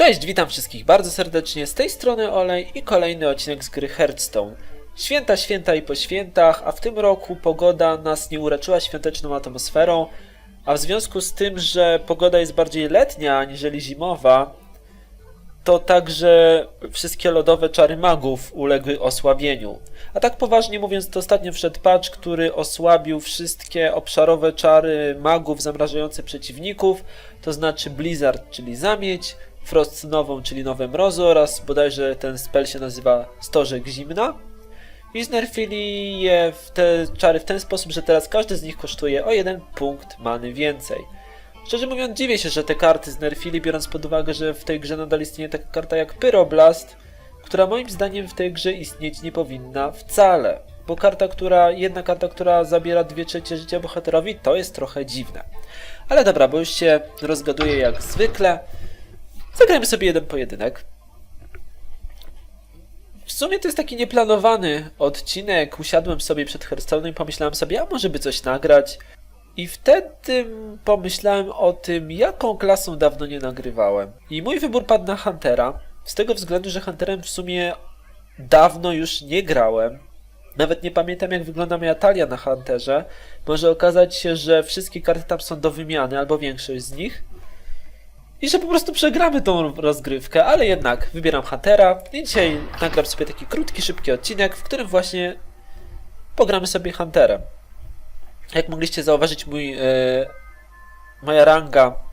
Cześć, witam wszystkich bardzo serdecznie. Z tej strony Olej i kolejny odcinek z gry Hearthstone. Święta, święta i po świętach, a w tym roku pogoda nas nie uraczyła świąteczną atmosferą, a w związku z tym, że pogoda jest bardziej letnia aniżeli zimowa, to także wszystkie lodowe czary magów uległy osłabieniu. A tak poważnie mówiąc, to ostatnio wszedł patch, który osłabił wszystkie obszarowe czary magów zamrażające przeciwników, to znaczy Blizzard, czyli zamieć, Frost nową, czyli nowe mrozy oraz bodajże ten spell się nazywa Stożek Zimna. I znerfili je w te czary w ten sposób, że teraz każdy z nich kosztuje o jeden punkt many więcej. Szczerze mówiąc, dziwię się, że te karty znerfili, biorąc pod uwagę, że w tej grze nadal istnieje taka karta jak Pyroblast, która moim zdaniem w tej grze istnieć nie powinna wcale. Bo karta, która, jedna karta, która zabiera dwie trzecie życia bohaterowi, to jest trochę dziwne. Ale dobra, bo już się rozgaduję jak zwykle. Zagrajmy sobie jeden pojedynek. W sumie to jest taki nieplanowany odcinek. Usiadłem sobie przed Hearthstone'em i pomyślałem sobie, a może by coś nagrać. I wtedy pomyślałem o tym, jaką klasą dawno nie nagrywałem. I mój wybór padł na Huntera. Z tego względu, że Hunterem w sumie dawno już nie grałem. Nawet nie pamiętam, jak wygląda moja talia na Hunterze. Może okazać się, że wszystkie karty tam są do wymiany, albo większość z nich. I że po prostu przegramy tą rozgrywkę, ale jednak wybieram Huntera. I dzisiaj nagram sobie taki krótki, szybki odcinek, w którym właśnie pogramy sobie Hunterem. Jak mogliście zauważyć, mój, e, moja ranga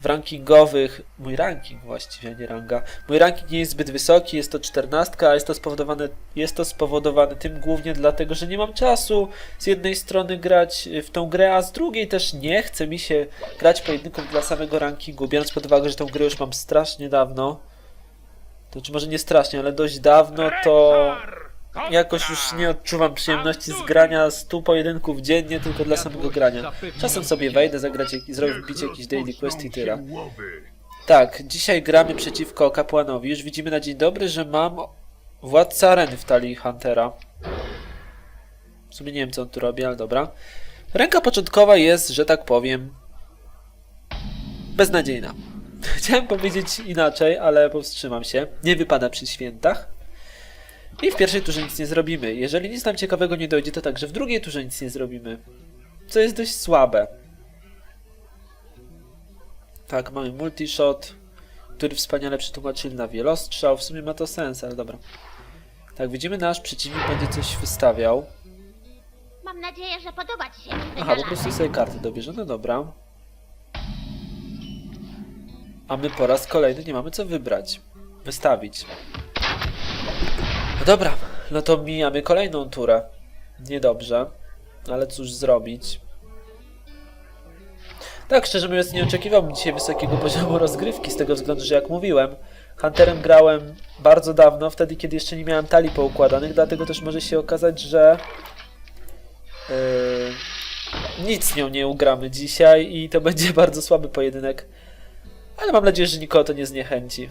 w rankingowych, mój ranking właściwie, nie ranga, mój ranking nie jest zbyt wysoki, jest to 14, a jest to spowodowane, jest to spowodowane tym głównie dlatego, że nie mam czasu z jednej strony grać w tą grę, a z drugiej też nie chce mi się grać pojedynków dla samego rankingu, biorąc pod uwagę, że tą grę już mam strasznie dawno, to czy może nie strasznie, ale dość dawno, to jakoś już nie odczuwam przyjemności z grania 100 pojedynków dziennie tylko dla samego grania. Czasem sobie wejdę, zagrać i zrobić wbić jakiś daily quest i tyle. Tak, dzisiaj gramy przeciwko kapłanowi. Już widzimy na dzień dobry, że mam władca areny w talii Huntera. W sumie nie wiem co on tu robi, ale dobra. Ręka początkowa jest, że tak powiem, beznadziejna. Chciałem powiedzieć inaczej, ale powstrzymam się. Nie wypada przy świętach. I w pierwszej turze nic nie zrobimy. Jeżeli nic nam ciekawego nie dojdzie, to także w drugiej turze nic nie zrobimy. Co jest dość słabe. Tak, mamy multishot, który wspaniale przetłumaczyli na wielostrzał. W sumie ma to sens, ale dobra. Tak, widzimy nasz przeciwnik będzie coś wystawiał. Mam nadzieję, że podoba Ci się Aha, po prostu sobie karty dobierze, no dobra. A my po raz kolejny nie mamy co wybrać. Wystawić. No dobra, no to mijamy kolejną turę. Niedobrze, ale cóż zrobić. Tak, szczerze mówiąc, nie oczekiwałbym dzisiaj wysokiego poziomu rozgrywki, z tego względu, że jak mówiłem, Hunterem grałem bardzo dawno, wtedy kiedy jeszcze nie miałem talii poukładanych, dlatego też może się okazać, że Yy, nic nią nie ugramy dzisiaj i to będzie bardzo słaby pojedynek. Ale mam nadzieję, że nikogo to nie zniechęci.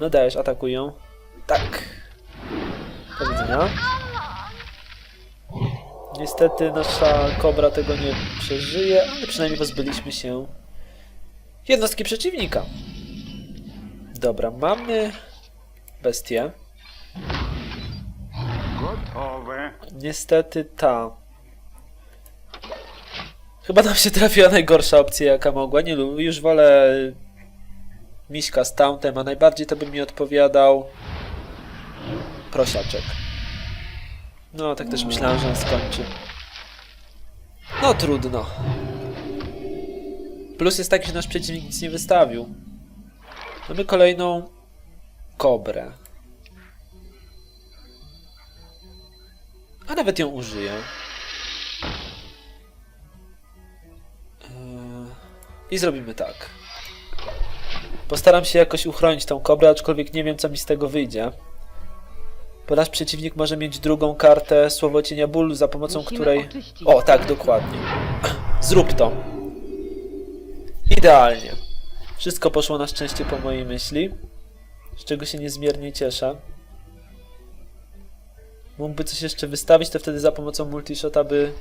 No dajesz, atakują. Tak. Do widzenia. Niestety nasza kobra tego nie przeżyje, ale przynajmniej pozbyliśmy się jednostki przeciwnika. Dobra, mamy bestię. Gotowe. Niestety ta. Chyba nam się trafiła najgorsza opcja, jaka mogła. Nie lubię, już wolę Miśka z Tauntem, a najbardziej to by mi odpowiadał prosiaczek. No, tak też myślałem, że on skończy. No, trudno. Plus jest taki, że nasz przeciwnik nic nie wystawił. Mamy kolejną kobrę. A nawet ją użyję. Eee, I zrobimy tak. Postaram się jakoś uchronić tą kobrę, aczkolwiek nie wiem, co mi z tego wyjdzie. Bo nasz przeciwnik może mieć drugą kartę Słowo Cienia Bólu, za pomocą Musimy której... oczyścić O, tak, dokładnie. Zrób to. Idealnie. Wszystko poszło na szczęście po mojej myśli, z czego się niezmiernie cieszę. Mógłby coś jeszcze wystawić, to wtedy za pomocą multishota by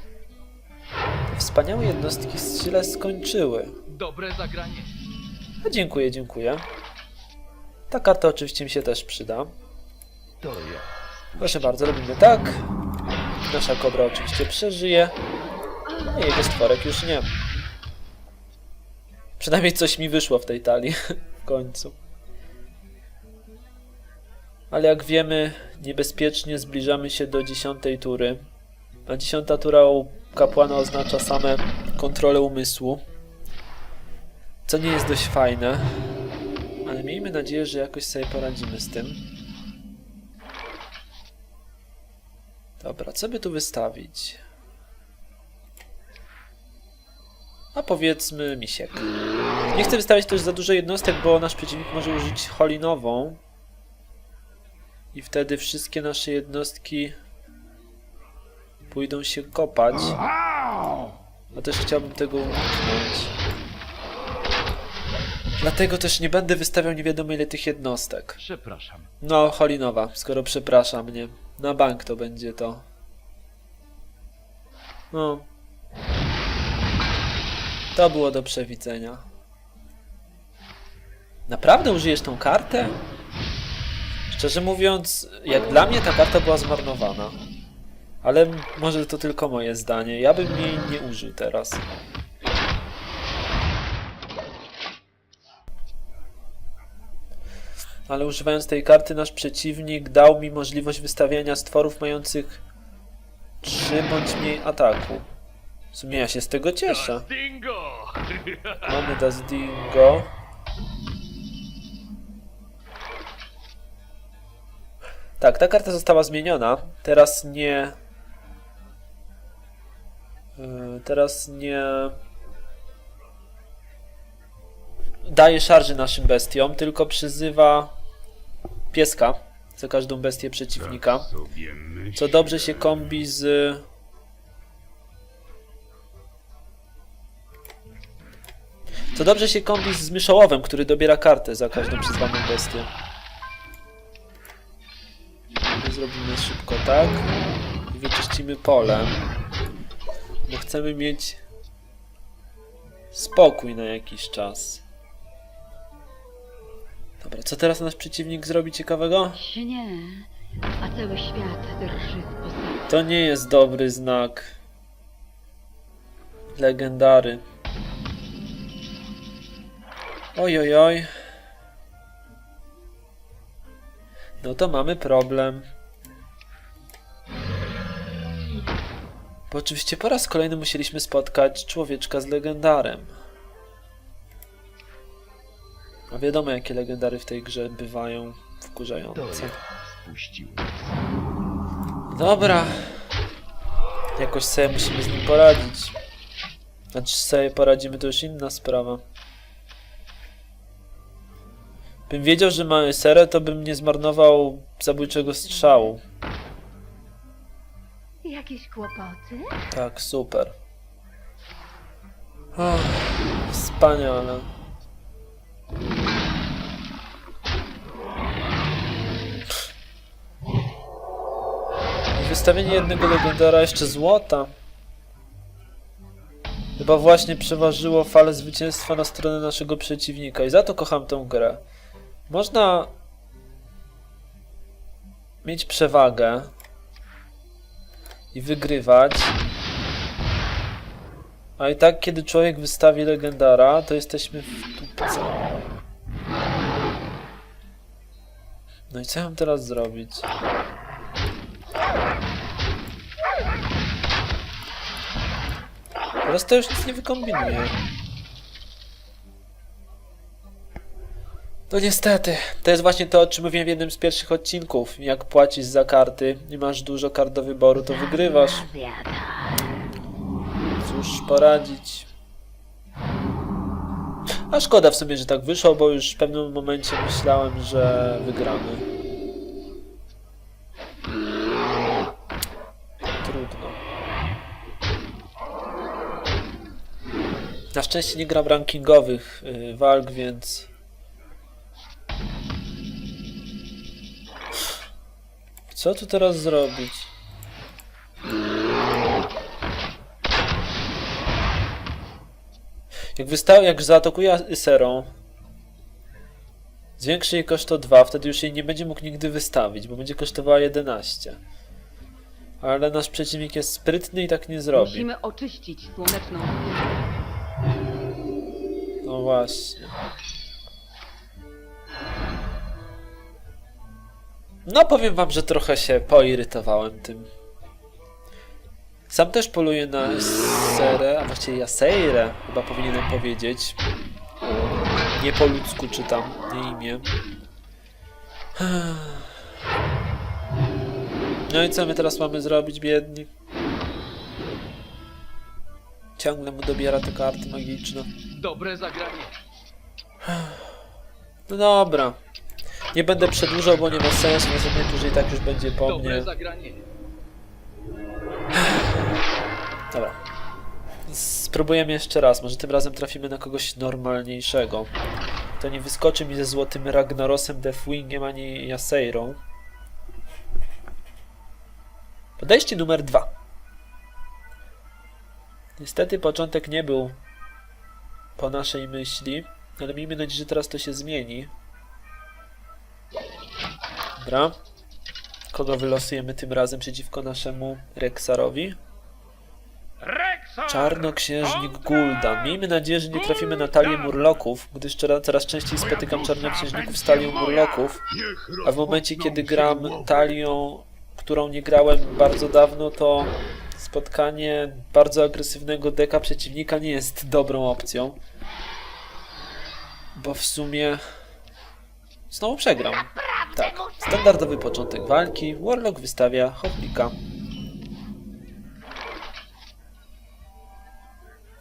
te wspaniałe jednostki źle skończyły. Dobre zagranie. A dziękuję, dziękuję. Ta karta oczywiście mi się też przyda. To ja. Proszę bardzo, robimy tak. Nasza kobra oczywiście przeżyje. A jego stworek już nie. Przynajmniej coś mi wyszło w tej talii w końcu. Ale jak wiemy, niebezpiecznie zbliżamy się do dziesiątej tury. A dziesiąta tura u kapłana oznacza same kontrolę umysłu. Co nie jest dość fajne. Ale miejmy nadzieję, że jakoś sobie poradzimy z tym. Dobra, co by tu wystawić? A powiedzmy misiek. Nie chcę wystawiać też za dużo jednostek, bo nasz przeciwnik może użyć holinową. I wtedy wszystkie nasze jednostki pójdą się kopać. A też chciałbym tego uniknąć. Dlatego też nie będę wystawiał nie wiadomo ile tych jednostek. Przepraszam. No, Holinowa, skoro przeprasza mnie. Na bank to będzie to. No. To było do przewidzenia. Naprawdę użyjesz tą kartę? Szczerze mówiąc, jak dla mnie ta karta była zmarnowana. Ale może to tylko moje zdanie. Ja bym jej nie użył teraz. Ale używając tej karty nasz przeciwnik dał mi możliwość wystawiania stworów mających 3 bądź mniej ataku. W sumie ja się z tego cieszę. Mamy Das Dingo. Tak, ta karta została zmieniona. Teraz nie... Yy, Teraz nie... Daje szarży naszym bestiom, tylko przyzywa pieska za każdą bestię przeciwnika. Myślę. Co dobrze się kombi z. Co dobrze się kombi z myszołowem, który dobiera kartę za każdą przyzwaną bestię. My Zrobimy szybko tak. I wyczyścimy pole. Bo chcemy mieć spokój na jakiś czas. Dobra, co teraz nasz przeciwnik zrobi ciekawego? Śnie, a cały świat drży postaci. To nie jest dobry znak. Legendary. Oj, oj, oj. No to mamy problem. Bo oczywiście po raz kolejny musieliśmy spotkać człowieczka z legendarem. A wiadomo jakie legendary w tej grze bywają To wkurzające. Dobra. Jakoś sobie musimy z nim poradzić. Znaczy sobie poradzimy, to już inna sprawa. Bym wiedział, że mamy serę, to bym nie zmarnował zabójczego strzału. Jakieś kłopoty? Tak, super. Oh, wspaniale. Wystawienie jednego legendara jeszcze złota. Chyba właśnie przeważyło falę zwycięstwa na stronę naszego przeciwnika i za to kocham tę grę. Można mieć przewagę i wygrywać. A i tak, kiedy człowiek wystawi legendara, to jesteśmy w dupce. No i co mam teraz zrobić? Teraz to już nic nie wykombinuję. No niestety, to jest właśnie to, o czym mówiłem w jednym z pierwszych odcinków. Jak płacisz za karty i masz dużo kart do wyboru, to wygrywasz. Cóż poradzić. A szkoda w sumie, że tak wyszło, bo już w pewnym momencie myślałem, że wygramy. Na szczęście nie gram rankingowych y, walk, więc... Co tu teraz zrobić? Jak wystał, jak zaatakuje Iserą, Zwiększy jej koszt o 2, wtedy już jej nie będzie mógł nigdy wystawić, bo będzie kosztowała 11. Ale nasz przeciwnik jest sprytny i tak nie zrobi. Musimy oczyścić słoneczną No właśnie. No powiem wam, że trochę się poirytowałem tym. Sam też poluję na serę, a właściwie Jaseirę, chyba powinienem powiedzieć. Nie po ludzku czytam jej imię. No i co my teraz mamy zrobić, biedni? Ciągle mu dobiera te karty magiczne. Dobre zagranie. No dobra. Nie będę przedłużał, bo nie ma sensu. Następnie później tak już będzie po Dobre mnie. zagranie. Dobra. Spróbujemy jeszcze raz. Może tym razem trafimy na kogoś normalniejszego. To nie wyskoczy mi ze złotym Ragnarosem, Deathwingiem ani Jaseirą. Podejście numer dwa. Niestety początek nie był po naszej myśli, ale miejmy nadzieję, że teraz to się zmieni. Dobra. Kogo wylosujemy tym razem przeciwko naszemu Rexarowi? Czarnoksiężnik Guldan. Miejmy nadzieję, że nie trafimy na talię murloków, gdyż coraz częściej spotykam czarnoksiężników z talią murloków, a w momencie, kiedy gram talią, którą nie grałem bardzo dawno, to spotkanie bardzo agresywnego deka przeciwnika nie jest dobrą opcją. Bo w sumie znowu przegram. Tak, standardowy początek walki. Warlock wystawia Hochlika.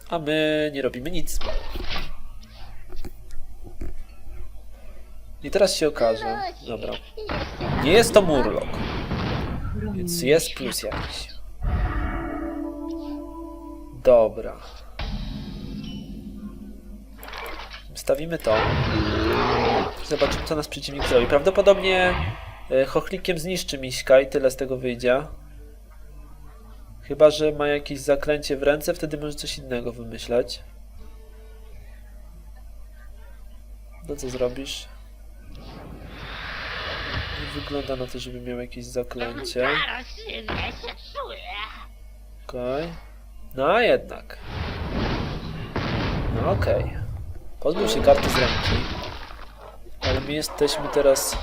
A my nie robimy nic. I teraz się okaże. Dobra. Nie jest to Murloc, więc jest plus jakiś. Dobra. Wstawimy to. Zobaczymy, co nas przeciwnik zrobi. Prawdopodobnie e, chochlikiem zniszczy miśka i tyle z tego wyjdzie. Chyba, że ma jakieś zaklęcie w ręce, wtedy może coś innego wymyśleć. No co zrobisz? Nie wygląda na to, żeby miał jakieś zaklęcie. Okej. No a jednak. No okej. Pozbył się karty z ręki. Ale my jesteśmy teraz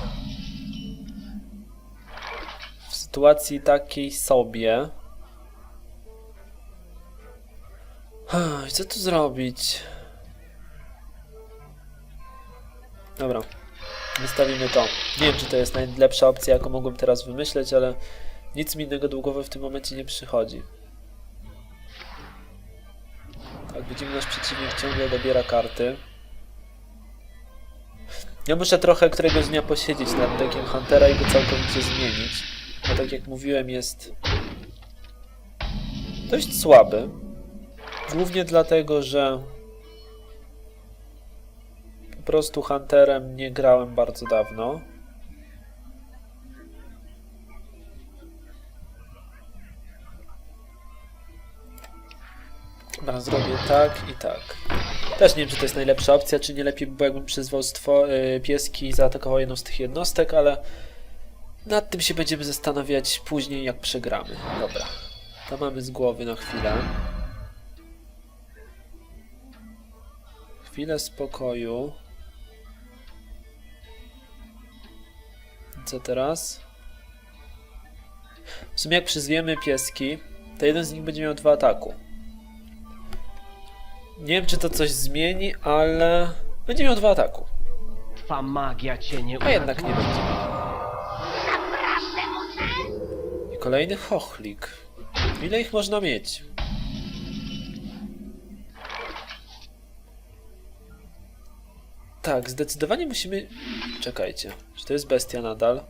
w sytuacji takiej sobie. Co tu zrobić? Dobra. Wystawimy to. Nie wiem, czy to jest najlepsza opcja, jaką mogłem teraz wymyśleć, ale nic mi innego do głowy w tym momencie nie przychodzi. Widzimy, nasz przeciwnik ciągle dobiera karty. Ja muszę trochę któregoś dnia posiedzieć nad deckiem Huntera i go całkowicie zmienić. Bo tak jak mówiłem, jest dość słaby. Głównie dlatego, że po prostu Hunterem nie grałem bardzo dawno. Dobra, zrobię tak i tak. Też nie wiem, czy to jest najlepsza opcja, czy nie lepiej by było, jakbym przyzwał y, pieski i zaatakował jedną z tych jednostek, ale nad tym się będziemy zastanawiać później, jak przegramy. Dobra, to mamy z głowy na chwilę. Chwilę spokoju. Co teraz? W sumie jak przyzwiemy pieski, to jeden z nich będzie miał dwa ataku. Nie wiem, czy to coś zmieni, ale będzie miał dwa ataku. Twa magia cię nie A jednak nie uratuje. będzie. I kolejny chochlik. Ile ich można mieć? Tak, zdecydowanie musimy... Czekajcie, czy to jest bestia nadal?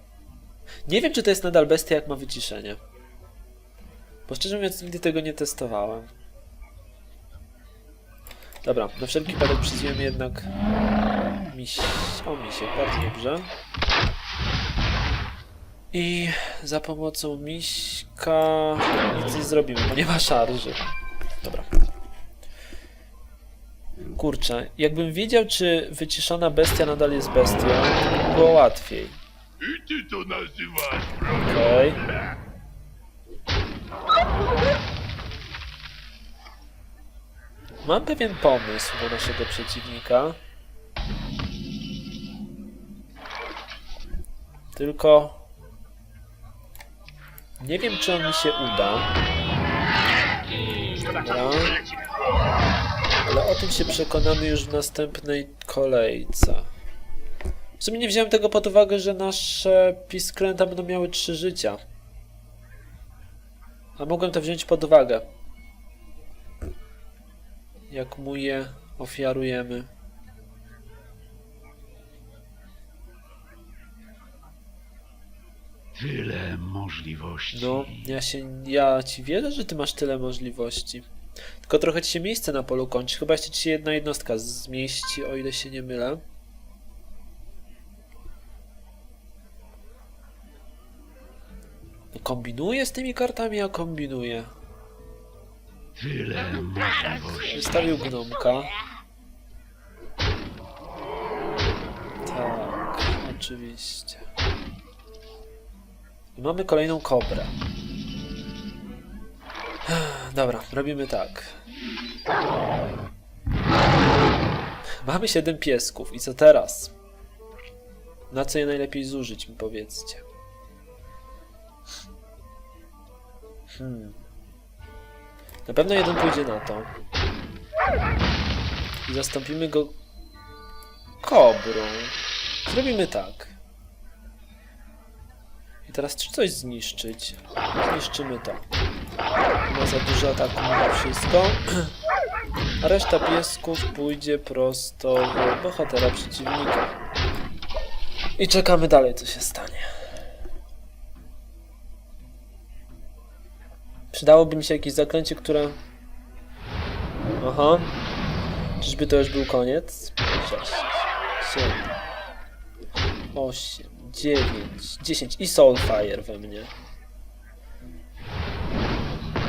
Nie wiem, czy to jest nadal bestia, jak ma wyciszenie. Bo szczerze mówiąc, nigdy tego nie testowałem. Dobra, na wszelki wypadek przyzwiemy jednak miś... O, misiek, bardzo dobrze. I za pomocą miśka nic nie zrobimy, bo nie ma szarży. Dobra. Kurczę, jakbym wiedział, czy wyciszona bestia nadal jest bestią, to by było łatwiej. I ty to nazywasz Okej. Mam pewien pomysł na naszego przeciwnika. Tylko nie wiem, czy on mi się uda. Dobra. Ale o tym się przekonamy już w następnej kolejce. W sumie nie wziąłem tego pod uwagę, że nasze pisklęta będą miały trzy życia. A mogłem to wziąć pod uwagę. Jak mu je ofiarujemy. Tyle możliwości. No, ja się. Ja ci wierzę, że ty masz tyle możliwości. Tylko trochę ci się miejsce na polu kończy. Chyba jeszcze ci się jedna jednostka zmieści, o ile się nie mylę. No, kombinuję z tymi kartami, a kombinuję. Tyle możliwości. Wystawił gnomka. Tak, oczywiście. I mamy kolejną kobrę. Dobra, robimy tak. Mamy 7 piesków. I co teraz? Na co je najlepiej zużyć, mi powiedzcie. Hmm. Na pewno jeden pójdzie na to. I zastąpimy go kobrą. Zrobimy tak. I teraz czy coś zniszczyć? Zniszczymy to. Ma za dużo ataku mimo wszystko. A reszta piesków pójdzie prosto w bohatera przeciwnika. I czekamy dalej, co się stanie. Przydałoby mi się jakieś zaklęcie, które... Aha. Czyżby to już był koniec? 6, 7, 8, 9, 10 i Soulfire we mnie.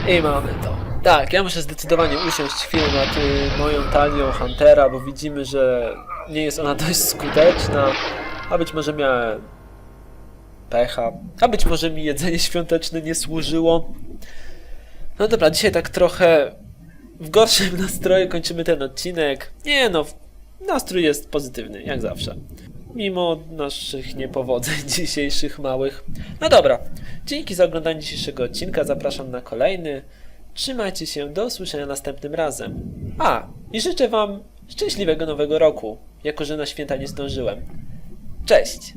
I mamy to. Tak, ja muszę zdecydowanie usiąść chwilę nad y, moją talią Huntera, bo widzimy, że nie jest ona dość skuteczna, a być może miałem pecha, a być może mi jedzenie świąteczne nie służyło. No dobra, dzisiaj tak trochę w gorszym nastroju kończymy ten odcinek. Nie no, nastrój jest pozytywny, jak zawsze. Mimo naszych niepowodzeń dzisiejszych małych. No dobra, dzięki za oglądanie dzisiejszego odcinka, zapraszam na kolejny. Trzymajcie się, do usłyszenia następnym razem. A, i życzę Wam szczęśliwego nowego roku, jako że na święta nie zdążyłem. Cześć!